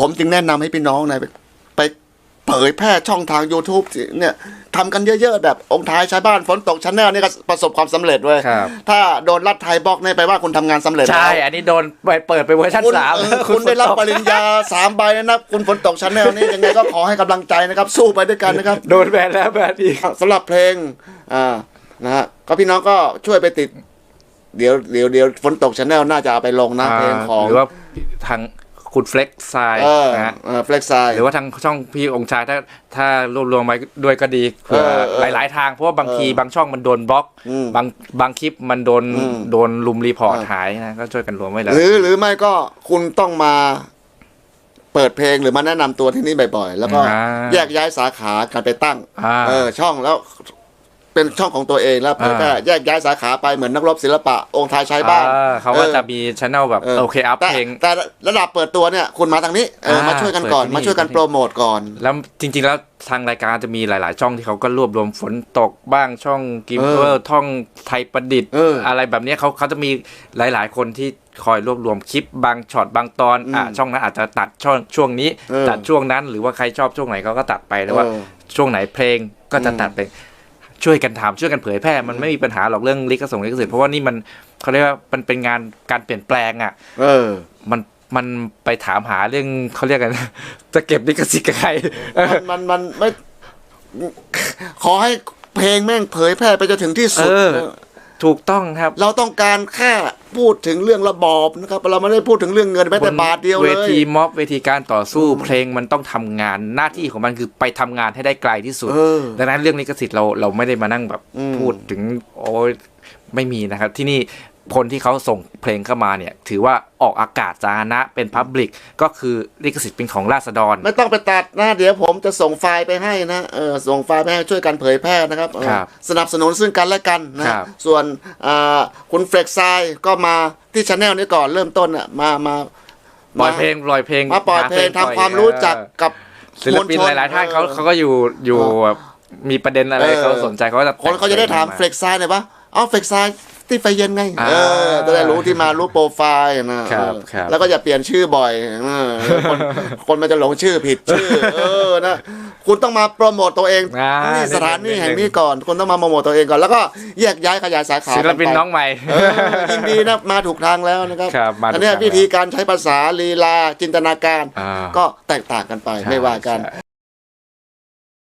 ผมจึงแนะนำให้พี่น้องนะไปไปเผยแพร่ช่องทาง YouTube สิเนี่ยทำกันเยอะๆ แบบองค์ท้ายชายบ้านฝนตกชาแนลนี่ก็ประสบความสำเร็จเว้ยครับ ถ้าโดนรัดไทยบล็อกเนี่ยไปว่าคุณทำงานสำเร็จใช่แล้วอันนี้โดนไปเปิดไปเวอร์ชันคุณสาม เออคุณได้รับปริญญาสามใบนะคุณฝนตกชาแนลนี่ยังไงก็ขอให้กำลังใจนะครับ สู้ไปด้วยกันนะครับ โดนแบนแล้วแบนอีก สำหรับเพลง อ่า นะฮะ ก็พี่น้องก็ช่วยไปติด เดี๋ยวเดี๋ยวเดี๋ยวฝนตกชาแนลน่าจะเอาไปลงนะ เพลงของ หรือว่าทาง คุณเฟล็กไซเออนะฮะเฟล็กไซหรือว่าทางช่องพี่องค์ชายถ้าถ้ารวบรวมไว้ด้วยก็ดีเผื่อเออเออหลาย ๆ ทางเพราะว่าบางทีเออบางช่องมันโดนบล็อกอืมบางบางคลิปมันโดนอืมโดนลุมรีพอร์ตเออหายนะก็ช่วยกันรวมไว้เลยหรือหรือไม่ก็คุณต้องมาเปิดเพลงหรือมาแนะนำตัวที่นี่บ่อยๆ แล้วก็อ่าแยกย้ายสาขาการไปตั้งอ่าเออช่องแล้ว เป็นช่องของตัวเองแล้วเผยแพร่อ่าแยกย้ายสาขาไปเหมือนนักรบศิลปะองค์ไทยชายบ้านอ่าเขาก็ออจะมีช anel แบบเออโอเคอัพแต่เพลงแต่ระดับเปิดตัวเนี่ยคุณมาทางนี้เอออ่ามาช่วยกันก่อนเปิดที่นี่มาช่วยกันโปรโมทก่อน แล้วจริง ๆ แล้วทางรายการจะมีหลาย ๆ ช่องที่เขาก็รวบรวมฝนตกบ้างช่องกิมเวอร์ท่องไทยประดิษฐ์เออออะไรแบบเนี้ยเขาเขาจะมีหลาย ๆ คนที่คอยรวบรวมคลิปบางช็อตบางตอนอะอืมช่องนั้นอาจจะตัดช่วงช่วงนี้เออตัดช่วงนั้นหรือว่าใครชอบช่วงไหนเขาก็ตัดไปแล้วว่าเออช่วงไหนเพลงก็จะอืมตัดไป ช่วยกันทำช่วยกันเผยแพร่ มันไม่มีปัญหาหรอกเรื่องลิขสงลิขสิทธิ์เพราะว่านี่มันเขาเรียกว่ามันเป็นงานการเปลี่ยนแปลงอะ เออ มันมันไปถามหาเรื่องเขาเรียกกันจะเก็บลิขสิทธิ์กับใครมันมันมันไม่ ขอให้เพลงแม่งเผยแพร่ไปจนถึงที่สุดเออ ถูกต้องครับ เราต้องการแค่พูดถึงเรื่องระบอบนะครับเราไม่ได้พูดถึงเรื่องเงินแม้แต่บาทเดียวเลเวยทีม็อบเวทีการต่อสู้เพลงมันต้องทำงานหน้าที่ของมันคือไปทำงานให้ได้ไกลที่สุดเออดังนั้นเรื่องลิขสิทธิ์เราเราไม่ได้มานั่งแบบอืมพูดถึงโอ้ยไม่มีนะครับที่นี่ คนที่เขาส่งเพลงเข้ามาเนี่ย ถือว่าออกอากาศสาธารณะเป็นพับลิกก็คือลิขสิทธิ์เป็นของราษฎร ไม่ต้องไปตัดนะเดี๋ยวผมจะส่งไฟล์ไปให้นะเออส่งไฟล์ไปให้ช่วยกันเผยแพร่นะครับเออครับสนับสนุนซึ่งกันและกันนะครับส่วนอ่าคุณเฟล็กไซก็มาที่ชาแนลนี้ก่อนเริ่มต้นอะมามาปล่อยเพลงปล่อยเพลงมาปล่อยเพลงหทำความรู้จักกับศิลปินมวชหลายๆท่านเขาออเขาก็อยู่อยู่แบบมีประเดนอะไรเออเขาสนใจเขาก็จะคนเขาจะได้ถามเฟล็กไซหน่อยปะเอ้าเฟล็กไซที่ไฟเย็นไงอ่าเออจะได้รู้ที่มารู้โปรไฟล์นะครับเออครับแล้วก็อย่าเปลี่ยนชื่อบ่อยเออคนคนมันจะหลงชื่อผิดชื่อ เออนะคุณต้องมาโปรโมตตัวเองอ่านี่สถานที่นิดนึงแห่งนี้ก่อนคุณต้องมาโปรโมตตัวเองก่อนแล้วก็แยกย้ายขยายสาขาศิลปินกัไน้องใหม่เออยินดีนะมาถูกทางแล้วนะครับครับมาถูกอันเนี้ยทางแล้ววิธีการใช้ภาษาลีลาจินตนาการอ่าก็แตกต่างกันไปไม่ว่ากันใช่